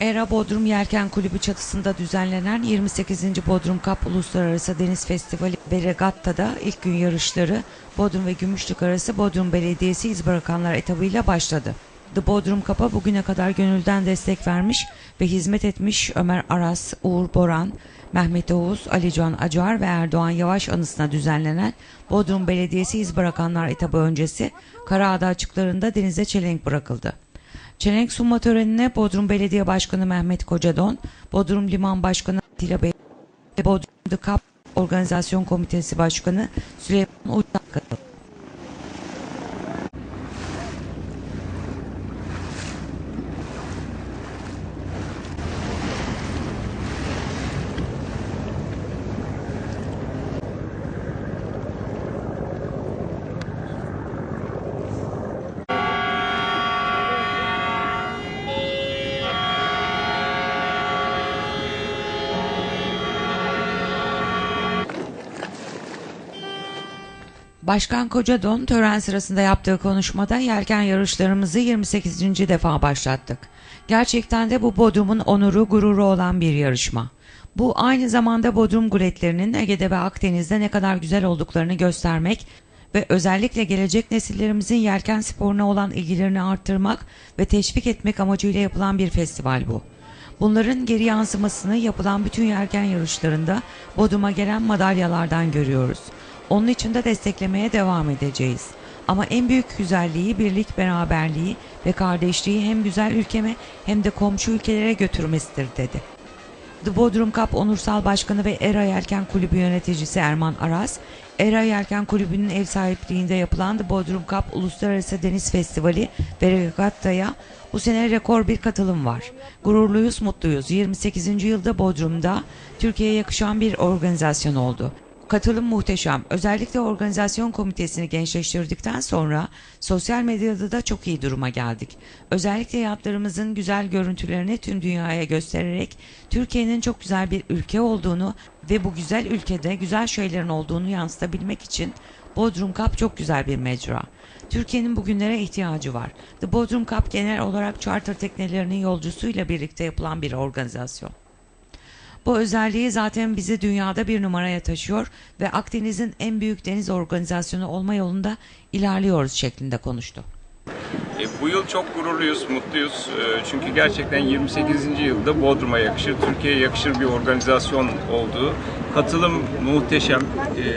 Era Bodrum Yelken Kulübü çatısında düzenlenen 28. Bodrum Cup Uluslararası Deniz Festivali ve Regatta'da ilk gün yarışları Bodrum ve Gümüşlük arası Bodrum Belediyesi İz Bırakanlar etabıyla başladı. The Bodrum Cup'a bugüne kadar gönülden destek vermiş ve hizmet etmiş Ömer Aras, Uğur Boran, Mehmet Oğuz, Alican Acar ve Erdoğan Yavaş anısına düzenlenen Bodrum Belediyesi İz Bırakanlar etabı öncesi Karaada açıklarında denize çelenk bırakıldı. Çelenk sunma törenine Bodrum Belediye Başkanı Mehmet Kocadon, Bodrum Liman Başkanı Atilla Bey ve Bodrum The Cup Organizasyon Komitesi Başkanı Süleyman Uçak Başkan Kocadon tören sırasında yaptığı konuşmada yelken yarışlarımızı 28. defa başlattık. Gerçekten de bu Bodrum'un onuru gururu olan bir yarışma. Bu aynı zamanda Bodrum guletlerinin Ege'de ve Akdeniz'de ne kadar güzel olduklarını göstermek ve özellikle gelecek nesillerimizin yelken sporuna olan ilgilerini arttırmak ve teşvik etmek amacıyla yapılan bir festival bu. Bunların geri yansımasını yapılan bütün yelken yarışlarında Bodrum'a gelen madalyalardan görüyoruz. Onun için de desteklemeye devam edeceğiz. Ama en büyük güzelliği birlik, beraberliği ve kardeşliği hem güzel ülkeme hem de komşu ülkelere götürmesidir dedi. The Bodrum Cup Onursal Başkanı ve Era Yelken Kulübü yöneticisi Erman Aras, Era Yelken Kulübü'nün ev sahipliğinde yapılan The Bodrum Cup Uluslararası Deniz Festivali ve Regatta'ya bu sene rekor bir katılım var. Gururluyuz, mutluyuz. 28. yılda Bodrum'da Türkiye'ye yakışan bir organizasyon oldu. Katılım muhteşem. Özellikle organizasyon komitesini gençleştirdikten sonra sosyal medyada da çok iyi duruma geldik. Özellikle yatlarımızın güzel görüntülerini tüm dünyaya göstererek Türkiye'nin çok güzel bir ülke olduğunu ve bu güzel ülkede güzel şeylerin olduğunu yansıtabilmek için Bodrum Cup çok güzel bir mecra. Türkiye'nin bugünlere ihtiyacı var. The Bodrum Cup genel olarak charter teknelerinin yolcusuyla birlikte yapılan bir organizasyon. Bu özelliği zaten bizi dünyada bir numaraya taşıyor ve Akdeniz'in en büyük deniz organizasyonu olma yolunda ilerliyoruz şeklinde konuştu. E, bu yıl çok gururluyuz, mutluyuz. E, çünkü gerçekten 28. yılda Bodrum'a yakışır, Türkiye'ye yakışır bir organizasyon oldu. Katılım muhteşem. E,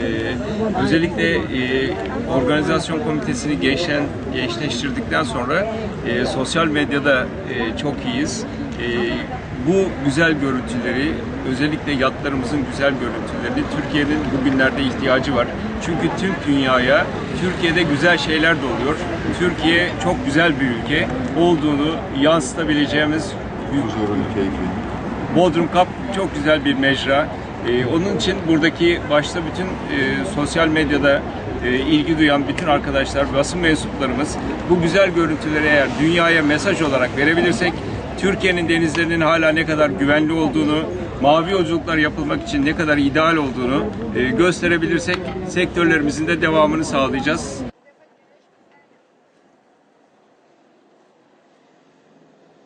özellikle e, organizasyon komitesini gençlen, gençleştirdikten sonra e, sosyal medyada e, çok iyiyiz. E, bu güzel görüntüleri, özellikle yatlarımızın güzel görüntülerini Türkiye'nin bugünlerde ihtiyacı var. Çünkü tüm dünyaya Türkiye'de güzel şeyler de oluyor. Türkiye çok güzel bir ülke olduğunu yansıtabileceğimiz Huzurun, keyfin. Bodrum Cup çok güzel bir mecra. Ee, onun için buradaki başta bütün e, sosyal medyada e, ilgi duyan bütün arkadaşlar, basın mensuplarımız bu güzel görüntüleri eğer dünyaya mesaj olarak verebilirsek Türkiye'nin denizlerinin hala ne kadar güvenli olduğunu, mavi yolculuklar yapılmak için ne kadar ideal olduğunu e, gösterebilirsek sektörlerimizin de devamını sağlayacağız.